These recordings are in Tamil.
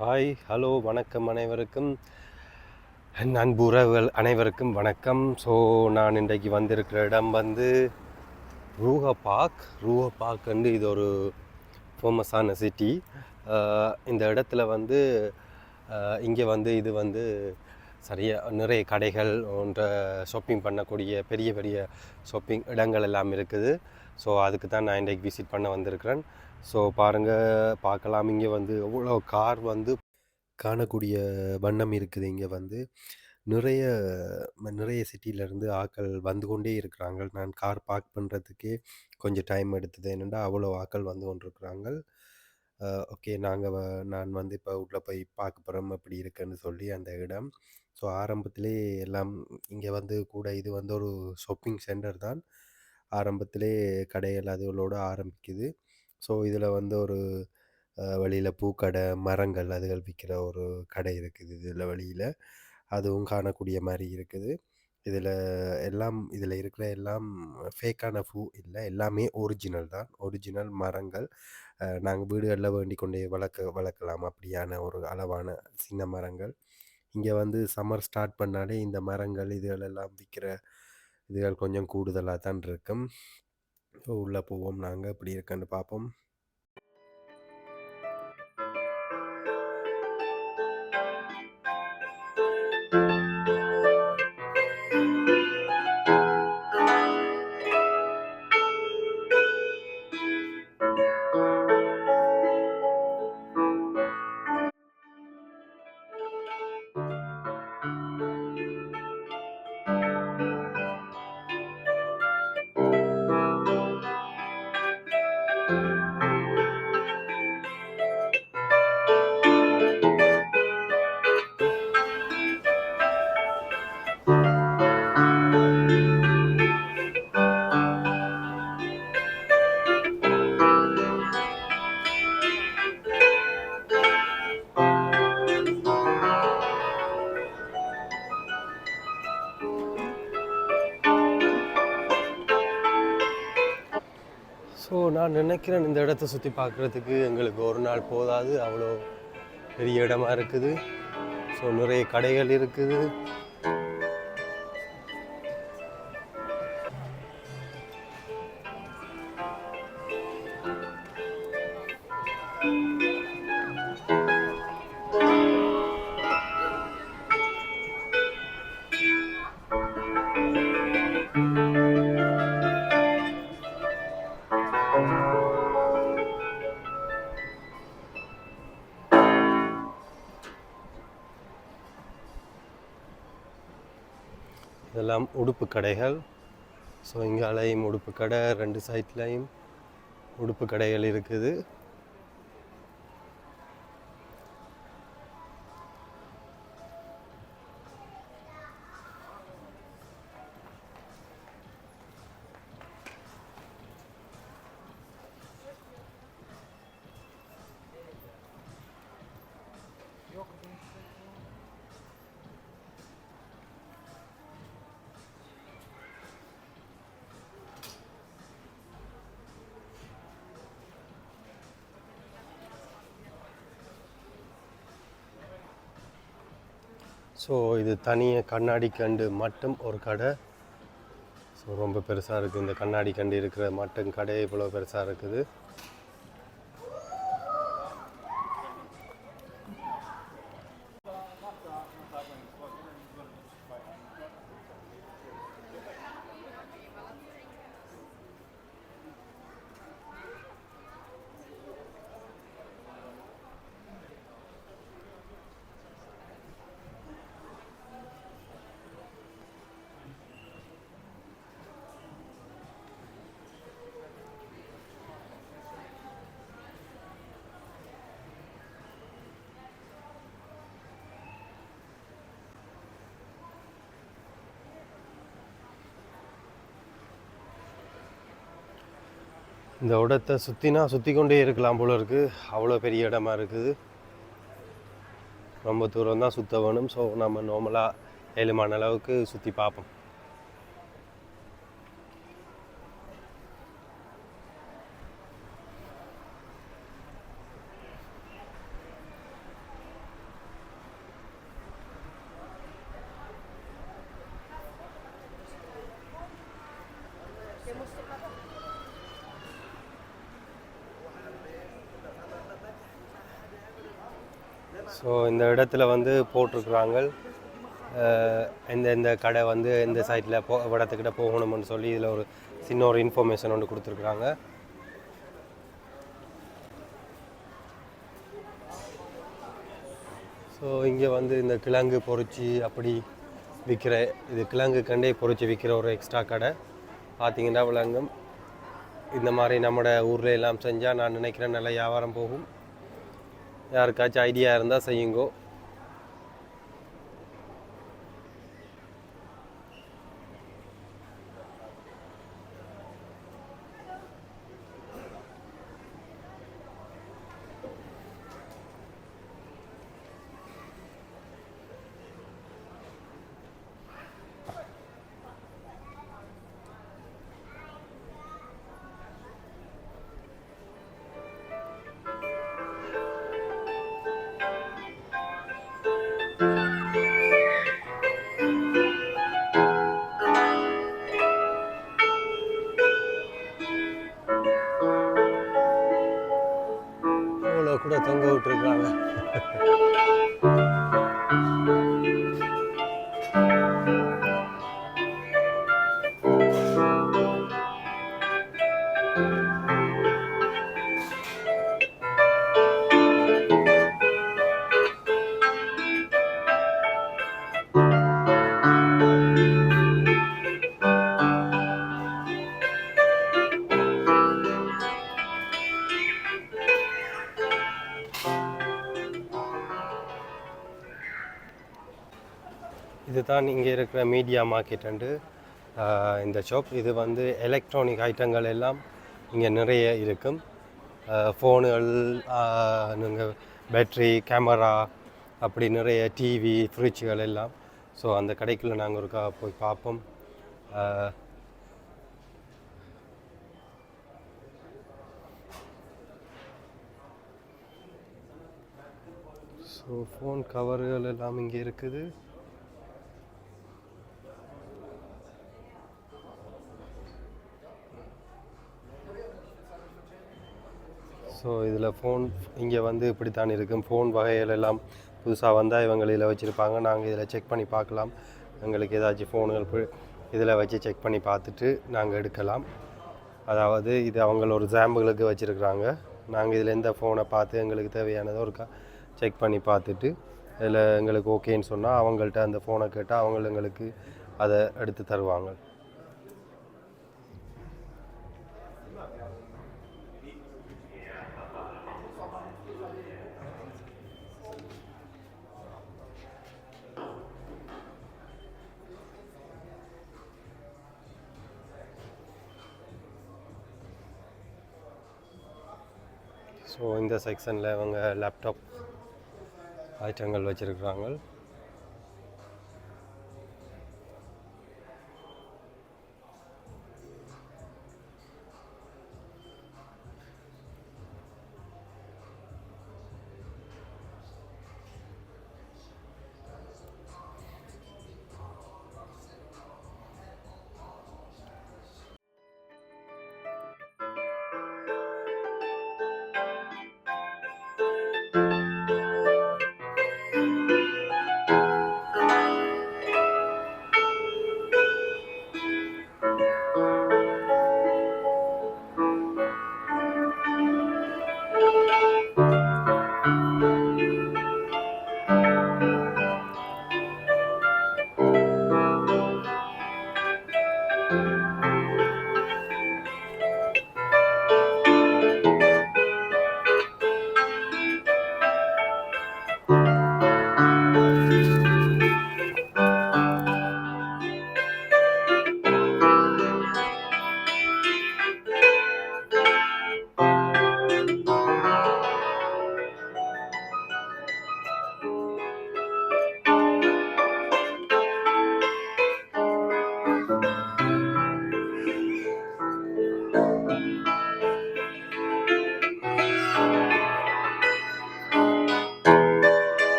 ஹாய் ஹலோ வணக்கம் அனைவருக்கும். நண்புறவுகள் அனைவருக்கும் வணக்கம். ஸோ நான் இன்றைக்கு வந்திருக்கிற இடம் வந்து ரூஹ பார்க். ரூஹ பார்க் வந்து இது ஒரு ஃபேமஸான சிட்டி இந்த இடத்துல வந்து இங்கே வந்து இது வந்து சரியாக நிறைய கடைகள் போன்ற ஷாப்பிங் பண்ணக்கூடிய பெரிய பெரிய ஷாப்பிங் இடங்கள் எல்லாம் இருக்குது. ஸோ அதுக்கு தான் நான் இன்றைக்கு விசிட் பண்ண வந்திருக்கிறேன். ஸோ பாருங்கள் பார்க்கலாம். இங்கே வந்து எவ்வளோ கார் வந்து காணக்கூடிய வண்ணம் இருக்குது. இங்கே வந்து நிறைய நிறைய சிட்டியிலேருந்து ஆட்கள் வந்து கொண்டே இருக்கிறாங்க. நான் கார் பார்க் பண்ணுறதுக்கே கொஞ்சம் டைம் எடுத்தது. என்னென்னா அவ்வளோ ஆட்கள் வந்து கொண்டிருக்கிறாங்க. ஓகே நாங்கள் நான் வந்து இப்போ உள்ள போய் பார்க்க போகிறோம் அப்படி இருக்குன்னு சொல்லி அந்த இடம். ஸோ ஆரம்பத்திலே எல்லாம் இங்கே வந்து கூட இது வந்து ஒரு ஷாப்பிங் சென்டர் தான். ஆரம்பத்திலே கடைகள் அதுகளோட ஆரம்பிக்குது. ஸோ இதில் வந்து ஒரு வழியில் பூக்கடை மரங்கள் அதுகள் விற்கிற ஒரு கடை இருக்குது இதில் வழியில். அதுவும் காணக்கூடிய மாதிரி இருக்குது. இதில் எல்லாம் இதில் இருக்கிற எல்லாம் ஃபேக்கான பூ இல்லை எல்லாமே ஒரிஜினல் தான். ஒரிஜினல் மரங்கள். நாங்கள் வீடுகளில் வேண்டி கொண்டே வளர்க்க வளர்க்கலாம். அப்படியான ஒரு அளவான சின்ன மரங்கள். இங்கே வந்து சம்மர் ஸ்டார்ட் பண்ணாலே இந்த மரங்கள் இதுகளெல்லாம் விற்கிற இதுகள் கொஞ்சம் கூடுதலாக தான் இருக்கும். உள்ளே போவோம். நாங்கள் எப்படி இருக்குன்னு பார்ப்போம் ஸோ நான் நினைக்கிறேன் இந்த இடத்த சுற்றி பார்க்குறதுக்கு எங்களுக்கு ஒரு நாள் போதாது. அவ்வளோ பெரிய இடமா இருக்குது. ஸோ நிறைய கடைகள் இருக்குது. இதெல்லாம் உடுப்பு கடைகள். ஸோ இங்காலையும் உடுப்பு கடை ரெண்டு சைட்லேயும் உடுப்பு கடைகள் இருக்குது. ஸோ இது தனியாக கண்ணாடி கண்டு மட்டும் ஒரு கடை. ஸோ ரொம்ப பெருசாக இருக்குது இந்த கண்ணாடி கண்டு இருக்கிற மட்டும் கடை இவ்வளோ பெருசாக இருக்குது. இந்த இடத்தை சுற்றினா சுற்றி கொண்டே இருக்கலாம் போல இருக்குது அவ்வளோ பெரிய இடமா இருக்குது. ரொம்ப தூரம் தான் சுற்ற வேணும் ஸோ நம்ம நார்மலாக ஏழுமான அளவுக்கு சுற்றி பார்ப்போம். ஸோ இந்த இடத்துல வந்து போட்டிருக்குறாங்க. இந்த இந்த கடை வந்து இந்த சைட்டில் போ இடத்துக்கிட்ட போகணும்னு சொல்லி இதில் ஒரு சின்ன ஒரு இன்ஃபர்மேஷன் ஒன்று கொடுத்துருக்குறாங்க. ஸோ இங்கே வந்து இந்த கிழங்கு பொறிச்சி அப்படி விற்கிற இது கிழங்கு கண்டே பொறிச்சி விற்கிற ஒரு எக்ஸ்ட்ரா கடை. பார்த்தீங்கன்னா விளங்கும். இந்த மாதிரி நம்மளோட ஊரில் எல்லாம் செஞ்சால் நான் நினைக்கிறேன் நல்ல வியாபாரம் போகும். யாருக்காச்சும் ஐடியா இருந்தால் செய்யுங்கோ. இதுதான் இங்கே இருக்கிற மீடியா மார்க்கெட் அண்டு இந்த ஷாப் இது வந்து எலக்ட்ரானிக் ஐட்டங்கள் எல்லாம் இங்கே நிறைய இருக்கும். ஃபோனுகள் நீங்கள் பேட்ரி கேமரா அப்படி நிறைய டிவி ஃப்ரிட்ஜுகள் எல்லாம். ஸோ அந்த கடைக்குள்ளே நாங்கள் ஒருக்கா போய் பார்ப்போம். ஸோ ஃபோன் கவர்கள் எல்லாம் இங்கே இருக்குது. ஸோ இதில் ஃபோன் இங்கே வந்து இப்படித்தான் இருக்கும். ஃபோன் வகைகள் எல்லாம் புதுசாக வந்தால் இவங்க இதில் வச்சுருப்பாங்க. நாங்கள் இதில் செக் பண்ணி பார்க்கலாம். எங்களுக்கு ஏதாச்சும் ஃபோனுகள் இதில் வச்சு செக் பண்ணி பார்த்துட்டு நாங்கள் எடுக்கலாம். அதாவது இது அவங்கள ஒரு சாம்பிளுக்கு வச்சுருக்குறாங்க. நாங்கள் இதில் எந்த ஃபோனை பார்த்து எங்களுக்கு தேவையானதை ஒருக்கா செக் பண்ணி பார்த்துட்டு இதில் எங்களுக்கு ஓகேன்னு சொன்னால் அவங்கள்ட்ட அந்த ஃபோனை கேட்டால் அவங்க எங்களுக்கு அதை எடுத்து தருவாங்க. ஸோ இந்த செக்ஷனில் இவங்க லேப்டாப் ஐட்டங்கள் வச்சுருக்குறாங்க. Música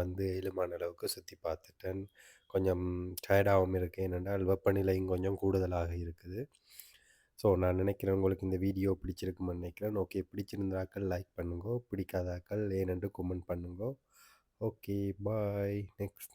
வந்து ஏழுமான அளவுக்கு சுற்றி பார்த்துட்டேன். கொஞ்சம் டயர்டாகவும் இருக்கேன். ஏனென்றால் வெப்பநிலையும் கொஞ்சம் கூடுதலாக இருக்குது. ஸோ நான் நினைக்கிறேன் உங்களுக்கு இந்த வீடியோ பிடிச்சிருக்குமென்னு நினைக்கிறேன். ஓகே பிடிச்சிருந்தாக்கள் லைக் பண்ணுங்க. பிடிக்காதாக்கள் ஏனென்று கமெண்ட் பண்ணுங்க. Okay bye next